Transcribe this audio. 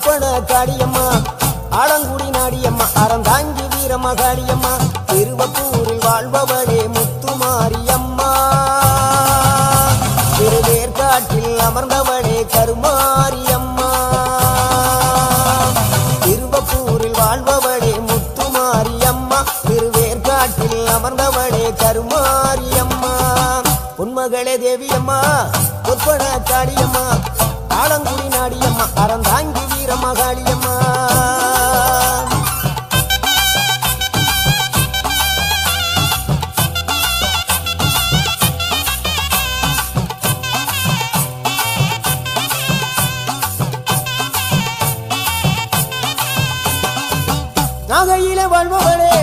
கொப்பன காடியம்மா ஆலங்குடி நாடியம்மா. அறந்தாங்கி வீரம்மா காளியம்மா திருவப்பூரில் வாழ்பவளே முத்துமாரியம்மா. திருவேற்காட்டில் அமர்ந்தவளே கருமாரியம்மா. திருவப்பூரில் வாழ்பவளே முத்துமாரியம்மா. திருவேற்காட்டில் அமர்ந்தவளே கருமாரியம்மா. உன்மகளே தேவியம்மா. பொற்பன காளியம்மா அறந்தாங்கி வீரம்மா காளியம்மா நாகையில வாழ்பவளே